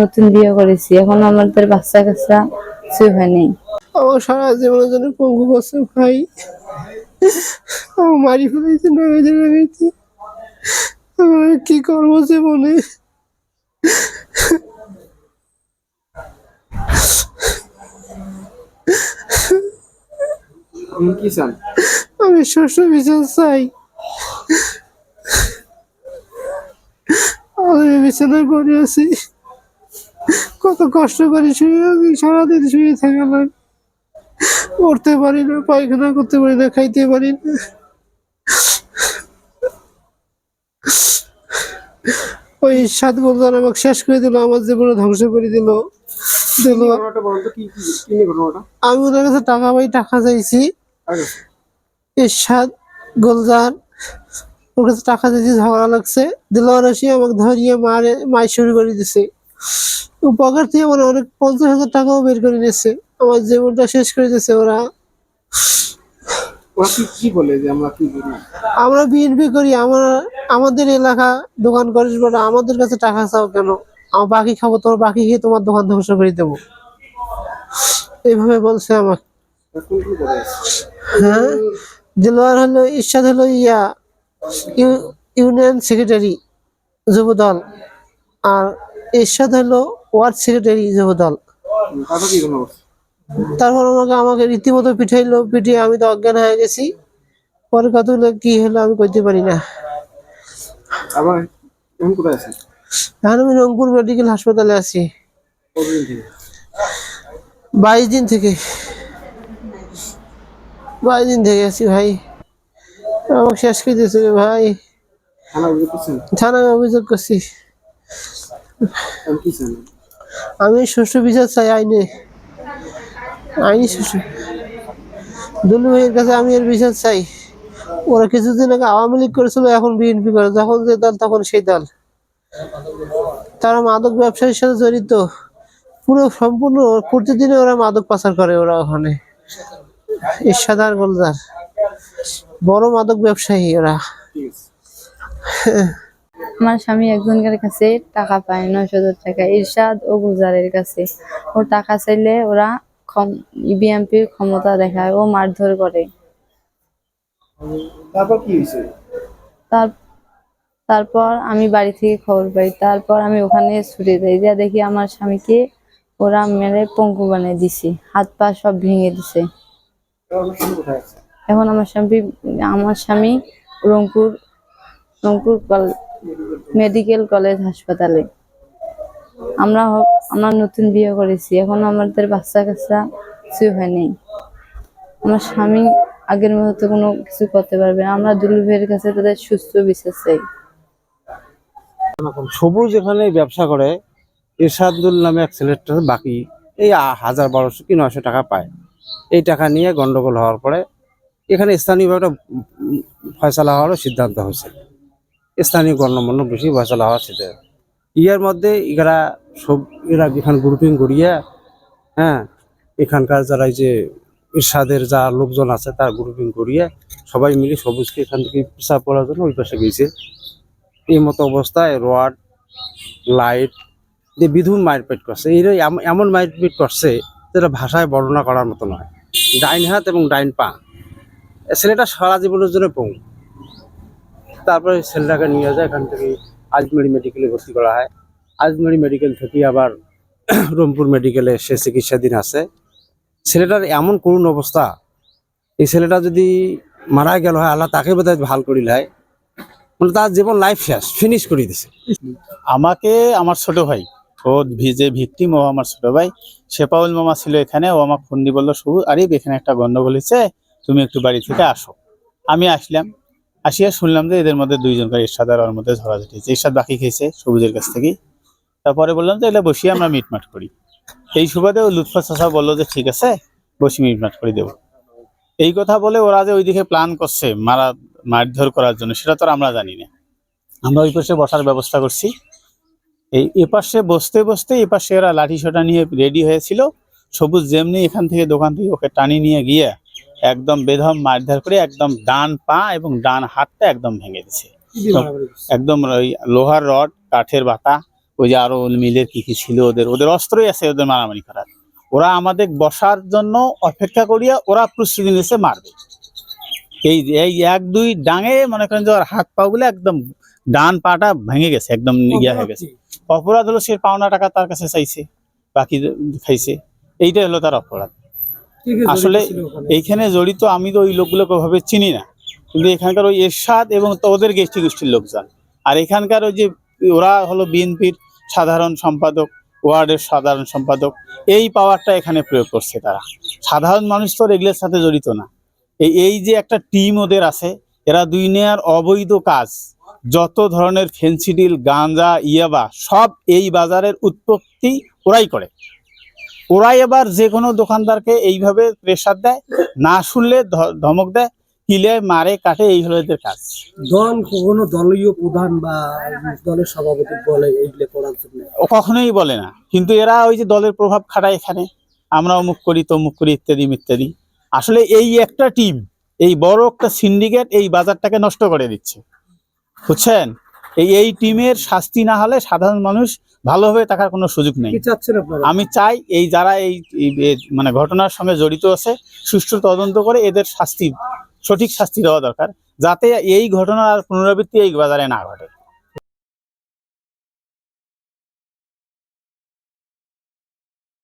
নতুন বিয়ে করেছি। এখন আমাদের বাচ্চা কাচ্চা কিছু হয়নি আমার সারা জীবনের জন্য পঙ্গু ভাই। আমার মারি ফেলেছে আমার কি করব জীবনে? আপনি কি চান আমি শস্য বিচার চাই। আমি বিছানায় পড়ে আছি। কত কষ্ট করে শুয়ে সারাদিন শুয়ে থাকলাম। উঠতে পারি না পায়খানা করতে পারি না খাইতে পারি না ওই সাত বছর আমাকে শেষ করে দিল, আমার জীবনে ধ্বংস করে দিল। দিল। আমি ওদের কাছে টাকা পাই, টাকা চাইছি। আগে এরশাদ গোলজার, ওর কাছে টাকা দিয়েছি ঝগড়া লাগছে। আসি আমাকে ধরিয়ে মারে, মাই শুরু করে দিছে। উপকার থেকে আমার অনেক পঞ্চাশ হাজার টাকাও বের করে নিয়েছে। আমার জীবনটা শেষ করে দিয়েছে ওরা। কি বলে যে আমরা কি করি? আমরা বিএনপি করি আমরা আমাদের এলাকা দোকান করিস বলে আমাদের কাছে টাকা চাও কেন? আমার বাকি খাব তোমার বাকি খেয়ে তোমার দোকান ধ্বংস করে দেবো। এইভাবে বলছে আমাকে। হ্যাঁ? দিলওয়ার হলো ইরশাদ হলো ইয়া ইউ- ইউনিয়ন সেক্রেটারি যুবদল। আর ইরশাদ হলো ওয়ার্ড সেক্রেটারি যুবদল তারপর আমাকে আমাকে রীতিমতো পিঠাইলো পিঠে আমি তো অজ্ঞান হয়ে গেছি। পরে কতগুলো কি হলো আমি কইতে পারি না। আবার এখন কোথায় আছেন? এখন আমি রংপুর মেডিকেল হাসপাতালে আছি। বাইশ দিন থেকে। বাইশ দিন থেকে আছি ভাই। আমাকে শেষ করে দিয়েছে ভাই। থানায় অভিযোগ করছি। আমি শ্বশুর বিচার চাই আইনে। আইনি শ্বশুর দুলু ভাইয়ের কাছে আমি এর বিচার চাই। ওরা কিছুদিন আগে আওয়ামী লীগ করেছিল, এখন বিএনপি করে। যখন যে দল, তখন সেই দল। তারা মাদক ব্যবসায়ীর সাথে জড়িত। পুরো সম্পূর্ণ প্রতিদিনে ওরা মাদক পাচার করে ওরা ওখানে। ইসাদার গোলদার। বড় মাদক ব্যবসায়ী ওরা। আমার স্বামী একজনের কাছে টাকা পায় নয়শো টাকা। ইরশাদ ও গুলজারের কাছে। ও টাকা চাইলে ওরা বিএনপির ক্ষমতা দেখায় ও মারধর করে। তারপর কি হয়েছে? তার তারপর আমি বাড়ি থেকে খবর পাই। তারপর আমি ওখানে ছুটে যাই। যা দেখি আমার স্বামীকে ওরা মেরে পঙ্গু বানিয়ে দিছে। হাত পা সব ভেঙে দিছে। এখন আমার স্বামী আমার স্বামী রংপুর রংপুর মেডিকেল কলেজ হাসপাতালে। আমরা আমরা নতুন বিয়ে করেছি। এখন আমাদের বাচ্চা কাচ্চা কিছু হয়নি আমার স্বামী আগের মতো কোনো কিছু করতে পারবে আমরা দুলুভের কাছে তাদের সুস্থ বিচার চাই। সবুজ এখানে ব্যবসা করে, ইরশাদুল নামে এক ছেলেটা বাকি এই হাজার বারোশো কি নয়শো টাকা পায়। এই টাকা নিয়ে গন্ডগোল হওয়ার পরে এখানে স্থানীয়ভাবে উম হওয়ারও সিদ্ধান্ত হয়েছে। স্থানীয় গণ্যমান্য বেশি হওয়ার সিদ্ধান্ত ইয়ার মধ্যে এরা সব এরা এখানে গ্রুপিং করিয়া হ্যাঁ এখানকার যারা এই যে ইরশাদের যা লোকজন আছে তার গ্রুপিং করিয়ে সবাই মিলে সবুজকে এখান থেকে প্রসাব করার জন্য ওই পাশে গেছে। এই মতো অবস্থায় রড, লাইট দিয়ে বিধুর মারপিট করছে এই এমন মারপিট করছে যেটা ভাষায় বর্ণনা করার মতো নয়। ডাইন হাত এবং ডাইন পা ছেলেটা সারা জীবনের জন্য পঙ্গু তারপরে ছেলেটাকে নিয়ে যায়, এখান থেকে আজমেরি মেডিকেলে ভর্তি করা হয়। আজমেরি মেডিকেল থেকে আবার রংপুর মেডিকেলে সে চিকিৎসাধীন আছে। ছেলেটার এমন করুণ অবস্থা, এই ছেলেটা যদি মারা গেল হয়, আল্লাহ তাকে বোধহয় ভালো করিল হয়। মানে তার জীবন লাইফ শেষ ফিনিশ করে দিছে। আমাকে আমার ছোট ভাই, ও যে ভিকটিম, ও আমার ছোট ভাই শেপাউল মামা ছিল এখানে, ও আমাকে ফোন দিয়ে বলল শুভ আরে এখানে একটা গন্ডগোল হয়েছে তুমি একটু বাড়ি থেকে আসো। আমি আসলাম। আসিয়া শুনলাম যে এদের মধ্যে দুইজনকার ইরশাদ আর ওর মধ্যে ঝগড়াঝাটি হয়েছে। ইরশাদ বাকি খেয়েছে সবুজের কাছ থেকে তারপরে বললাম যে এটা বসিয়ে আমরা মিটমাট করি। এই সুবাদে ও লুৎফা চাষা বলল যে, ঠিক আছে, বসি মিটমাট করে দেবো। এই কথা বলে ওরা যে ওইদিকে প্ল্যান করছে মারা, মারধর করার জন্য, সেটা তো আমরা জানি না। আমরা ওই পাশে বসার ব্যবস্থা করছি। এই এপাশে বসতে বসতে এপাশে ওরা লাঠি সোটা নিয়ে রেডি হয়েছিল। সবুজ যেমনি এখান থেকে দোকান থেকে ওকে টানি নিয়ে গিয়ে একদম বেধম মারধর করে একদম ডান পা এবং ডান হাতটা একদম ভেঙে দিছে? একদম ওই লোহার রড কাঠের বাতা ওই যে আরও মিলের কি কি ছিল ওদের ওদের অস্ত্রই আছে ওদের মারামারি করার। ওরা আমাদের বসার জন্য অপেক্ষা করিয়া ওরা প্রস্তুতি নিয়েছে মারবে। এই এই এক দুই ডাঙে মনে করেন যে ওর হাত পা গুলো একদম ডান পাটা ভেঙে গেছে একদম ইয়া হয়ে গেছে। অপরাধ হলো সে পাওনা টাকা তার কাছে চাইছে বাকি খাইছে। এইটাই হলো তার অপরাধ। আসলে এইখানে জড়িত আমি তো ওই লোকগুলোকে ওভাবে চিনি না। কিন্তু এখানকার ওই এরশাদ এবং ওদের গোষ্ঠী গোষ্ঠীর লোকজন। আর এখানকার ওই যে ওরা হলো বিএনপির সাধারণ সম্পাদক ওয়ার্ডের সাধারণ সম্পাদক এই পাওয়ারটা এখানে প্রয়োগ করছে তারা। সাধারণ মানুষ তো এগুলোর সাথে জড়িত না। এই এই যে একটা টিম ওদের আছে এরা দুই নেয়ার অবৈধ কাজ যত ধরনের ফেন্সিডিল গাঁজা ইয়াবা সব এই বাজারের উৎপত্তি ওরাই করে। ওরাই এবার যে কোনো দোকানদারকে এইভাবে প্রেসার দেয় না শুনলে ধমক দেয় কিলে মারে কাটে এই হলো এদের কাজ। দল কোনো দলীয় প্রধান বা দলের সভাপতি বলে এইগুলো করার জন্য? ও কখনোই বলে না। কিন্তু এরা ওই যে দলের প্রভাব খাটায় এখানে। আমরা অমুক করি তমুক করি ইত্যাদি ইত্যাদি আসলে এই একটা টিম এই বড় একটা সিন্ডিকেট এই বাজারটাকে নষ্ট করে দিচ্ছে। বুঝছেন? এই এই টিমের শাস্তি না হলে সাধারণ মানুষ ভালোভাবে থাকার কোনো সুযোগ নেই। আমি চাই এই যারা এই এই মানে ঘটনার সঙ্গে জড়িত আছে সুষ্ঠু তদন্ত করে এদের শাস্তি সঠিক শাস্তি দেওয়া দরকার যাতে এই ঘটনার আর পুনরাবৃত্তি এই বাজারে না ঘটে।